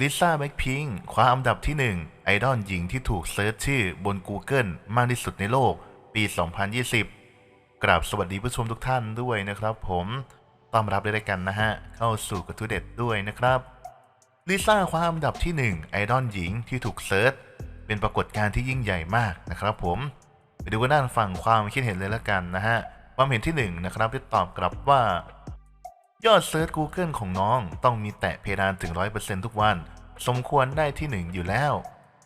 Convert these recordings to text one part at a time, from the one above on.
ลิซ่าแบ็คพิงคว้าอันดับที่ 1 ไอดอลหญิงที่ถูกเซิร์ชชื่อบน Google มากที่สุดในโลก ปี 2020 กราบสวัสดีผู้ชมทุกท่านด้วยนะครับผมต้อนรับด้วยกันนะฮะ เข้าสู่กระทู้เด็ดด้วยนะครับลิซ่าคว้าอันดับที่ 1 ไอดอลหญิงที่ถูกเซิร์ชเป็นปรากฏการณ์ที่ยิ่งใหญ่มากนะครับผม ไปดูกันด้านฝั่งความคิดเห็นเลยละกันนะฮะ ความเห็นที่ 1 นะครับที่ตอบกลับว่า ยอดเซิร์ช Google ของน้องต้องมีแตะเพดานถึง 100%ทุกวัน สมควรได้ที่ 1 อยู่แล้ว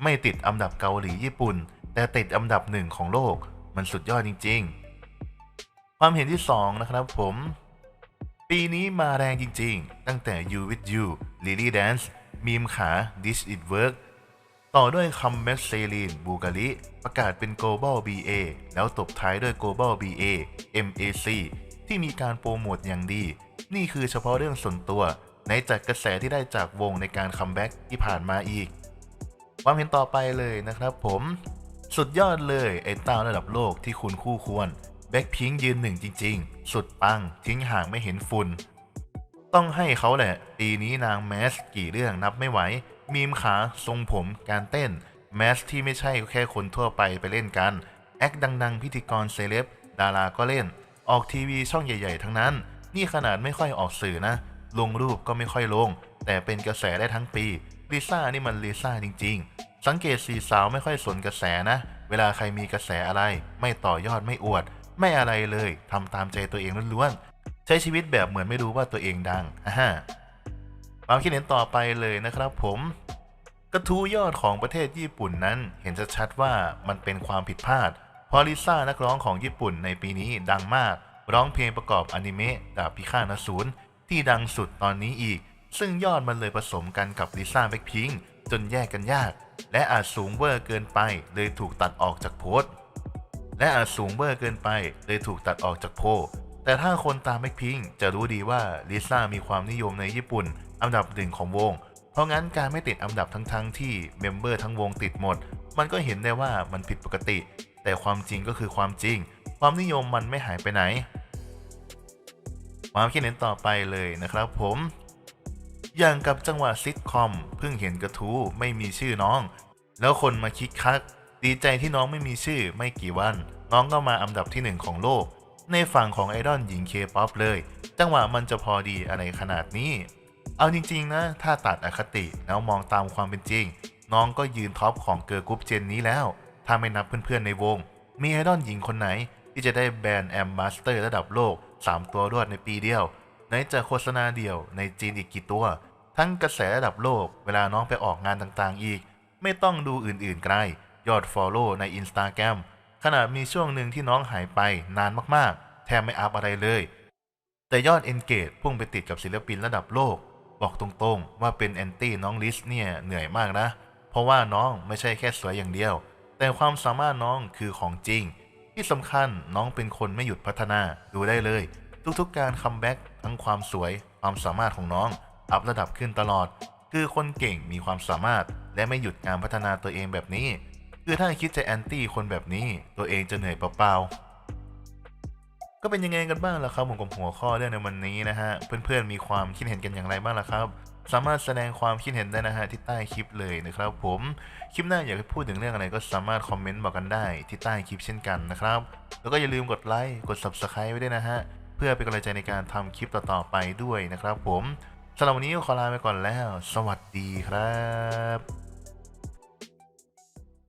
ไม่ติดอันดับเกาหลีญี่ปุ่น แต่ติดอันดับหนึ่งของโลก มันสุดยอดจริง ๆ ความเห็นที่ 2 นะครับผม ปีนี้มาแรงจริง ๆ ตั้งแต่ You with You Lily Dance มีมขา This It Work ต่อด้วยคัมแบ็กเซลีนบูกาลิ ประกาศเป็น Global BA แล้วตบท้ายด้วย Global BA MAC ที่มีการโปรโมทอย่างดี นี่คือเฉพาะเรื่องส่วนตัว ในจากกระแสที่ได้จากวงในการคัมแบ็กที่ผ่านมาอีก ความเห็นต่อไปเลยนะครับผม สุดยอดเลยไอ้ต้าระดับโลกที่คุณคู่ควรแบ็คพิงยืนหนึ่งจริง ๆ สุดปัง ทิ้งห่างไม่เห็นฝุ่นต้องให้เขาแหละ ปีนี้นางแมสกี่เรื่องนับไม่ไหว มีมขาทรงผมการเต้น แมสที่ไม่ใช่แค่คนทั่วไปไปเล่นกัน แอคดัง ๆ พิธีกรเซเลบดาราก็เล่น ออกทีวีช่องใหญ่ ๆ ทั้งนั้น นี่ขนาดไม่ค่อยออกสื่อนะ ลงรูปก็ไม่ค่อยลง แต่เป็นกระแสได้ทั้งปีลิซ่านี่มันลิซ่าจริง ๆ สังเกตสีสาวไม่ค่อยสนกระแสนะ เวลาใครมีกระแสอะไร ไม่ต่อยอดไม่อวด ไม่อะไรเลยทำตามใจตัวเองล้วนๆใช้ชีวิตแบบเหมือนไม่รู้ว่าตัวเองดังอ่าความคิดเห็นต่อไปเลยนะครับผมกระทู้ยอดของประเทศญี่ปุ่นนั้นเห็นชัดๆว่ามันเป็นความผิดพลาด ราะลิซ่านักร้องของญี่ปุ่นในปีนี้ดังมาก ร้องเพลงประกอบอนิเมะดาบพิฆาตอสูรที่ดังสุดตอนนี้อีก ซึ่งยอดมันเลยผสมกันกับลิซ่าแบ็คพิงจนแยกกันยาก และอาจสูงเวอร์เกินไปเลยถูกตัดออกจากโพสต์และอาจสูงเบอร์เกินไปเลยถูกตัดออกจากโพแต่ถ้าคนตามแบ็คพิงจะรู้ดีว่าลิซ่ามีความนิยมในญี่ปุ่น อันดับหนึ่งของวง เพราะงั้นการไม่ติดอันดับทั้งๆที่เมมเบอร์ทั้งวงติดหมด มันก็เห็นได้ว่ามันผิดปกติ แต่ความจริงก็คือความจริง ความนิยมมันไม่หายไปไหน ความคิดเห็นต่อไปเลยนะครับผม อย่างกับจังหวะซิทคอมเพิ่งเห็นกระทู้ไม่มีชื่อน้อง แล้วคนมาคิกคัก ดีใจที่น้องไม่มีชื่อไม่กี่วัน น้องก็มาอันดับที่หนึ่งของโลก ในฝั่งของไอดอลหญิงเคป๊อปเลย จังหวะมันจะพอดีอะไรขนาดนี้ เอาจริงๆนะ ถ้าตัดอคติแล้วมองตามความเป็นจริง น้องก็ยืนท็อปของเกิร์ลกรุ๊ปเจนนี้แล้ว ถ้าไม่นับเพื่อนๆในวง มีไอดอลหญิงคนไหนที่จะได้แบรนด์แอมบาสเตอร์ระดับโลก 3 ตัวรวดในปีเดียวไหนจะโฆษณาเดียวในจีนอีกกี่ตัว ทั้งกระแสระดับโลก เวลาน้องไปออกงานต่างๆอีก ไม่ต้องดูอื่นๆไกล ยอด Follow ใน Instagram ขนาดมีช่วงหนึ่งที่น้องหายไปนานมากๆ แทบไม่อัพอะไรเลย แต่ยอด Engage พุ่งไปติดกับศิลปินระดับโลก บอกตรงๆ ว่าเป็นแอนตี้น้องลิสเนี่ยเหนื่อยมากนะ เพราะว่าน้องไม่ใช่แค่สวยอย่างเดียว แต่ความสามารถน้องคือของจริง ที่สำคัญน้องเป็นคนไม่หยุดพัฒนาดูได้เลย ทุกๆการคัมแบ็กทั้งความสวย ความสามารถของน้อง อัพระดับขึ้นตลอด คือคนเก่งมีความสามารถ และไม่หยุดการพัฒนาตัวเองแบบนี้ คือถ้าคิดจะแอนตี้คนแบบนี้ ตัวเองจะเหนื่อยเปล่าๆก็เป็นยังไงกันบ้างล่ะครับผมกับหัวข้อเรื่องในวันนี้นะฮะเพื่อนๆมีความคิดเห็นกันอย่างไรบ้างล่ะครับ สามารถแสดงความคิดเห็นได้นะฮะที่ใต้คลิปเลยนะครับผมคลิปหน้าอยากให้พูดถึงเรื่องอะไรก็สามารถคอมเมนต์บอกกันได้ที่ใต้คลิปเช่นกันนะครับ แล้วก็อย่าลืมกดไลค์กด subscribe ไว้ด้วยนะฮะเพื่อเป็นกำลังใจในการทำคลิปต่อๆไปด้วยนะครับผมสำหรับวันนี้ขอลาไปก่อนแล้ว สวัสดีครับ